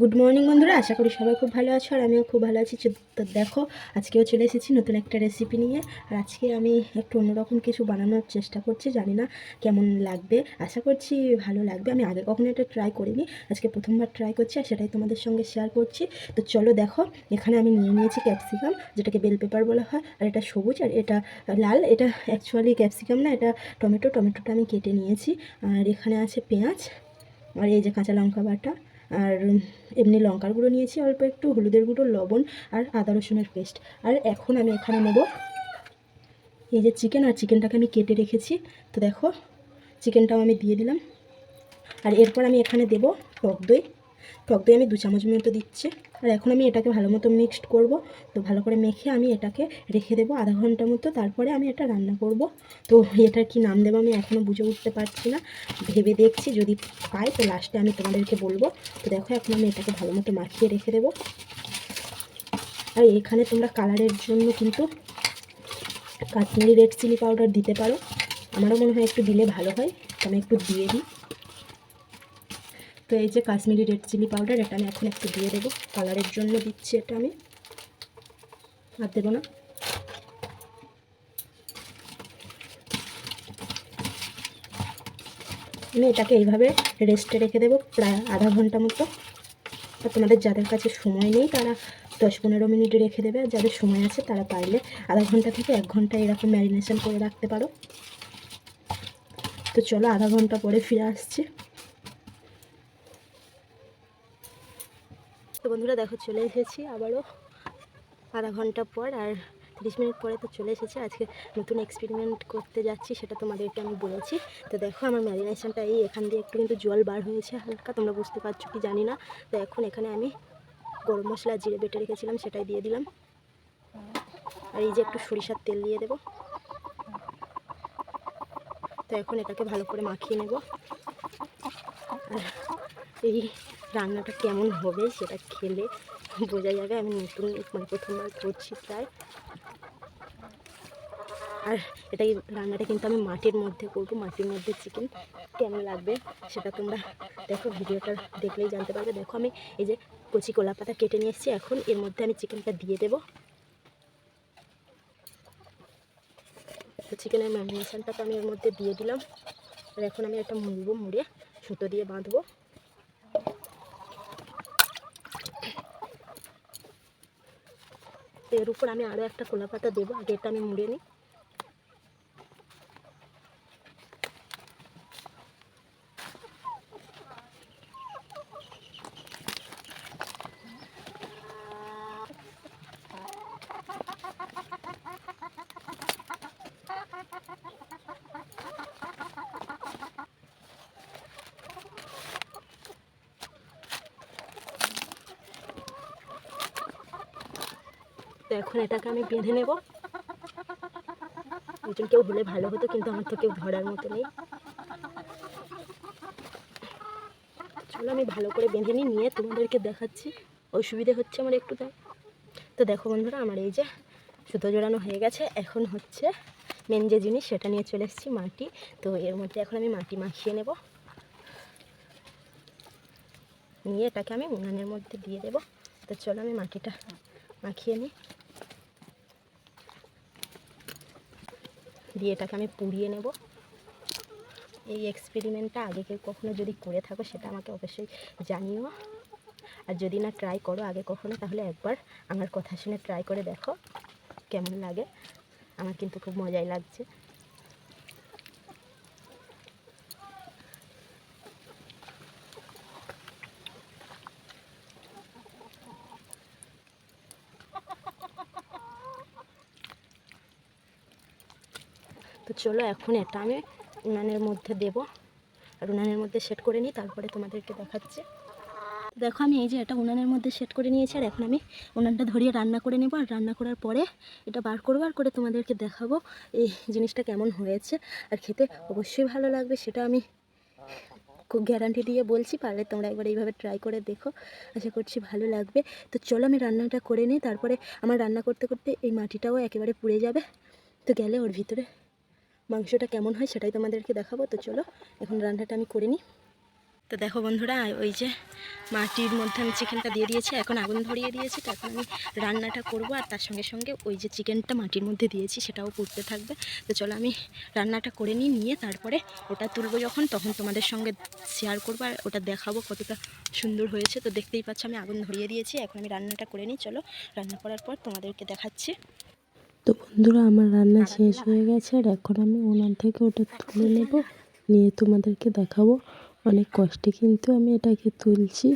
Good morning বন্ধুরা। আশা করি সবাই খুব ভালো আছো আর আমিও খুব ভালো আছি। তো দেখো, আজকেও চলে এসেছি নতুন একটা রেসিপি নিয়ে। আর আজকে আমি একটু অন্যরকম কিছু বানানোর চেষ্টা করছি, জানি না কেমন লাগবে। আশা করছি ভালো লাগবে। আমি আগে কখনো এটা ট্রাই করিনি। আজকে প্রথমবার ট্রাই করছি আর সেটাই তোমাদের সঙ্গে শেয়ার করছি। তো চলো দেখো, এখানে আমি নিয়ে নিয়েছি ক্যাপসিকাম যেটাকে বেল পেপার বলা হয়। আর এটা সবুজ আর এটা লাল। এটা অ্যাকচুয়ালি ক্যাপসিকাম না, এটা টমেটো। টমেটোটা আমি কেটে নিয়েছি। আর এখানে আছে পেঁয়াজ। আর এই যে কাঁচা লঙ্কা বাটা। আর এমনি লঙ্কার গুঁড়ো নিয়েছি, অল্প একটু, হলুদের গুঁড়ো, লবণ আর আদা রসুনের পেস্ট। আর এখন আমি এখানে নেব এই যে চিকেন, আর চিকেনটাকে আমি কেটে রেখেছি। তো দেখো, চিকেনটাও আমি দিয়ে দিলাম। আর এরপর আমি এখানে দেব টক দই। টক দই আমি দু চামচ মতো দিচ্ছি। আর এখন আমি এটাকে ভালো মতো মিক্সড করব। তো ভালো করে মেখে আমি এটাকে রেখে দেবো আধা ঘণ্টা মতো। তারপরে আমি এটা রান্না করব। তো এটার কি নাম দেবো আমি এখনও বুঝে উঠতে পারছি না। ভেবে দেখছি যদি পাই তো লাস্টে আমি তোমাদেরকে বলব। তো দেখো এখন আমি এটাকে ভালো মতো মাখিয়ে রেখে দেবো। আর এখানে তোমরা কালারের জন্য কিন্তু কাশ্মীরি রেড চিলি পাউডার দিতে পারো। আমারও মনে হয় একটু দিলে ভালো হয়। আমি একটু দিয়ে দিই। তো এই যে কাশ্মীরি রেড চিলি পাউডার, এটা আমি এখন একটু দিয়ে দেবো। কালারের জন্য দিচ্ছি এটা আমি। আর দেবো না। আমি এটাকে এইভাবে রেস্টে রেখে দেবো প্রায় আধা ঘণ্টা মতো। আর তোমাদের যাদের কাছে সময় নেই, তারা দশ পনেরো মিনিট রেখে দেবে। আর যাদের সময় আছে, তারা পারলে আধা ঘণ্টা থেকে এক ঘণ্টা এরকম ম্যারিনেশন করে রাখতে পারো। তো চলো আধা ঘণ্টা পরে ফিরে আসছি। তো বন্ধুরা দেখো চলে এসেছি আবারও আধা ঘণ্টা পর আর তিরিশ মিনিট পরে তো চলে এসেছে। আজকে নতুন এক্সপেরিমেন্ট করতে যাচ্ছি, সেটা তোমাদেরকে আমি বলেছি। তো দেখো আমার ম্যারিনেশনটা এই এখান দিয়ে একটু কিন্তু জল বার হয়েছে হালকা, তোমরা বুঝতে পারছ কি জানি না। তো এখন এখানে আমি গরম মশলা জিরে বেটে রেখেছিলাম, সেটাই দিয়ে দিলাম। আর এই যে একটু সরিষার তেল দিয়ে দেবো। তো এখন এটাকে ভালো করে মাখিয়ে নেব। আর এই রান্নাটা কেমন হবে সেটা খেলে বোঝা যাবে। আমি নতুন মানে প্রথমবার করছি প্রায়। আর এটাই রান্নাটা কিন্তু আমি মাটির মধ্যে করব, মাটির মধ্যে চিকেন কেমন লাগবে সেটা তোমরা দেখো, ভিডিওটা দেখলেই জানতে পারবে। দেখো আমি এই যে কচি কলা পাতা কেটে নিয়ে এসেছি, এখন এর মধ্যে আমি চিকেনটা দিয়ে দেবো। চিকেনের ম্যারিনেশনটা তো আমি এর মধ্যে দিয়ে দিলাম। আর এখন আমি এটা মুড়বো, মুড়ে সুতো দিয়ে বাঁধবো। এর উপর আমি আরও একটা কলাপাতা দেবো আগে এটা আমি মুড়ে নিই। এখন এটাকে আমি বেঁধে নেব। একজন কেউ হলে ভালো হতো, কিন্তু আমার তো কেউ ধরার মতো নেই। চলো আমি ভালো করে বেঁধে নিই, নিয়ে তোমাদেরকে দেখাচ্ছি। অসুবিধে হচ্ছে আমার একটু তাই। তো দেখো বন্ধুরা, আমার এই যে সুতো জোড়ানো হয়ে গেছে। এখন হচ্ছে মেন যে জিনিস, সেটা নিয়ে চলে এসেছি মাটি। তো এর মধ্যে এখন আমি মাটি মাখিয়ে নেব। নিয়ে এটাকে আমি উনানের মধ্যে দিয়ে দেবো। তো চলো আমি মাটিটা মাখিয়ে নিই। দিয়ে এটাকে আমি পুড়িয়ে নেব। এই এক্সপেরিমেন্টটা আগে কেউ কখনো যদি করে থাকো, সেটা আমাকে অবশ্যই জানিও। আর যদি না ট্রাই করো আগে কখনো, তাহলে একবার আমার কথা শুনে ট্রাই করে দেখো, কেমন লাগে? আমার কিন্তু খুব মজাই লাগছে। তো চলো এখন এটা আমি উনানের মধ্যে দেব। আর উনানের মধ্যে সেট করে নিই, তারপরে তোমাদেরকে দেখাচ্ছি। দেখো আমি এই যে এটা উনানের মধ্যে সেট করে নিয়েছি, আর এখন আমি উনানটা ধরিয়ে রান্না করে নেব। আর রান্না করার পরে এটা বার করব, আর করে তোমাদেরকে দেখাবো এই জিনিসটা কেমন হয়েছে। আর খেতে অবশ্যই ভালো লাগবে, সেটা আমি খুব গ্যারান্টি দিয়ে বলছি, পারলে তোমরা একবার এইভাবে ট্রাই করে দেখো। আশা করছি ভালো লাগবে। তো চলো আমি রান্নাটা করে নিই, তারপরে আমার রান্না করতে করতে এই মাটিটাও একেবারে পুড়ে যাবে। তো গেলে ওর ভিতরে মাংসটা কেমন হয় সেটাই তোমাদেরকে দেখাবো, তো চলো এখন রান্নাটা আমি করে নিই। তো দেখো বন্ধুরা, ওই যে মাটির মধ্যে আমি চিকেনটা দিয়ে দিয়েছি, এখন আগুন ধরিয়ে দিয়েছি, তো এখন আমি রান্নাটা করব, আর তার সঙ্গে সঙ্গে ওই যে চিকেনটা মাটির মধ্যে দিয়েছি, সেটাও পুড়তে থাকবে। তো চলো আমি রান্নাটা করে নিই, নিয়ে তারপরে ওটা তুলবো যখন, তখন তোমাদের সঙ্গে শেয়ার করব, আর ওটা দেখাবো কতটা সুন্দর হয়েছে। তো দেখতেই পাচ্ছ, আমি আগুন ধরিয়ে দিয়েছি, এখন আমি রান্নাটা করে নিই, চলো রান্না করার পর তোমাদেরকে দেখাচ্ছি। তো বন্ধুরা, আমার রান্না শেষ হয়ে গেছে আর এখন আমি উনান থেকে ওটা তুলে নেব। নিয়ে তোমাদেরকে দেখাবো। অনেক কষ্টে কিন্তু আমি এটাকে তুলছি,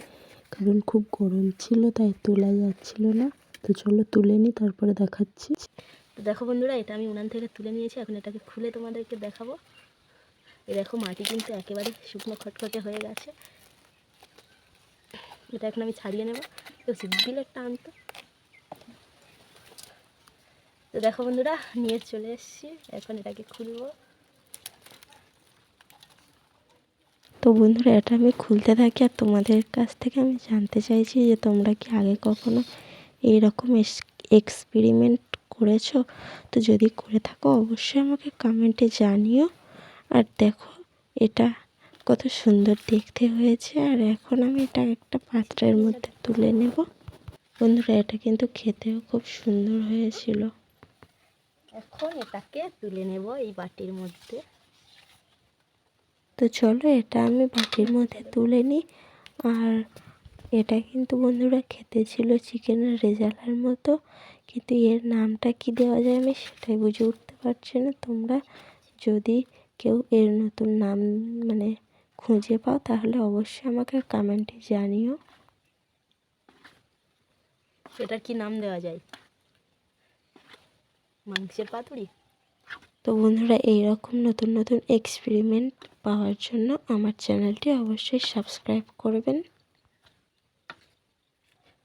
কারণ খুব গরম ছিল, তাই তোলা যাচ্ছিল না। তো চলো তুলে নিই, তারপরে দেখাচ্ছি। তো দেখো বন্ধুরা, এটা আমি উনান থেকে তুলে নিয়েছি, এখন এটাকে খুলে তোমাদেরকে দেখাবো। এই দেখো, মাটি কিন্তু একেবারে শুকনো খটখটে হয়ে গেছে। এটা এখন আমি ছাড়িয়ে নেব। তো দিলে একটা আনতো। তো দেখো বন্ধুরা, নিয়ে চলে এসেছি। এখন এটাকে খুলবো। তো বন্ধুরা, এটা আমি খুলতে থাকি আর তোমাদের কাছ থেকে আমি জানতে চাইছি যে তোমরা কি আগে কখনো এইরকম এক্সপেরিমেন্ট করেছ? তো যদি করে থাকো, অবশ্যই আমাকে কমেন্টে জানিও। আর দেখো, এটা কত সুন্দর দেখতে হয়েছে। আর এখন আমি এটা একটা পাত্রের মধ্যে তুলে নেব। বন্ধুরা, এটা কিন্তু খেতেও খুব সুন্দর হয়েছিল। এখন এটাকে তুলে নেব এই বাটির মধ্যে। তো চলো এটা আমি বাটির মধ্যে তুলে নিই। আর এটা কিন্তু বন্ধুরা খেতে ছিল চিকেনের রেজালার মতো কিন্তু এর নামটা কি দেওয়া যায় আমি সেটাই বুঝে উঠতে পারছি না। তোমরা যদি কেউ এর নতুন নাম মানে খুঁজে পাও তাহলে অবশ্যই আমাকে কমেন্টে জানিও। এটার কি নাম দেওয়া যায়? মাংসের পাতুরি? তো বন্ধুরা এইরকম নতুন নতুন এক্সপেরিমেন্ট পাওয়ার জন্য আমার চ্যানেলটি অবশ্যই সাবস্ক্রাইব করবেন।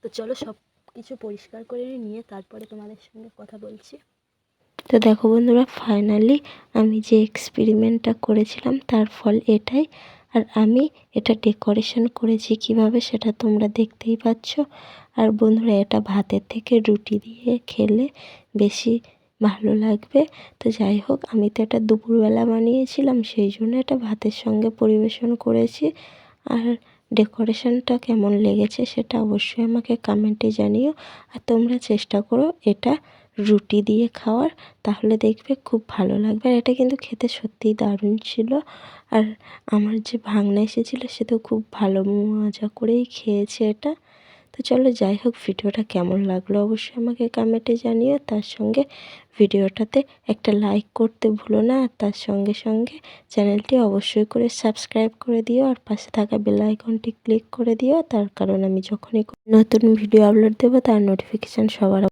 তো চলো সব কিছু পরিষ্কার করে নিয়ে তারপরে তোমাদের সঙ্গে কথা বলছি। তো দেখো বন্ধুরা ফাইনালি আমি যে এক্সপেরিমেন্টটা করেছিলাম তার ফল এটাই। আর আমি এটা ডেকোরেশন করেছি কীভাবে সেটা তোমরা দেখতেই পাচ্ছ। আর বন্ধুরা এটা ভাতের থেকে রুটি দিয়ে খেলে বেশি ভালো লাগবে। তো যাই হোক, আমি তো এটা দুপুরবেলা বানিয়েছিলাম, সেই জন্য এটা ভাতের সঙ্গে পরিবেশন করেছি। আর ডেকোরেশনটা কেমন লেগেছে সেটা অবশ্যই আমাকে কমেন্টে জানিও। আর তোমরা চেষ্টা করো এটা রুটি দিয়ে খাওয়ার, তাহলে দেখবে খুব ভালো লাগবে। আর এটা কিন্তু খেতে সত্যিই দারুণ ছিল। আর আমার যে ভাগনা এসেছিল, সে তো খুব ভালো মজা করেই খেয়েছে এটা। তো চলো যাই হোক, ভিডিওটা কেমন লাগল অবশ্যই আমাকে কমেন্টে জানিও। তার সঙ্গে ভিডিওটাতে একটা লাইক করতে ভুলো না। আর তার সঙ্গে সঙ্গে চ্যানেলটি অবশ্যই করে সাবস্ক্রাইব করে দিও। আর পাশে থাকা বেল আইকনটি ক্লিক করে দিও। তার কারণ আমি যখনই নতুন ভিডিও আপলোড দেবো, তার নোটিফিকেশান সবার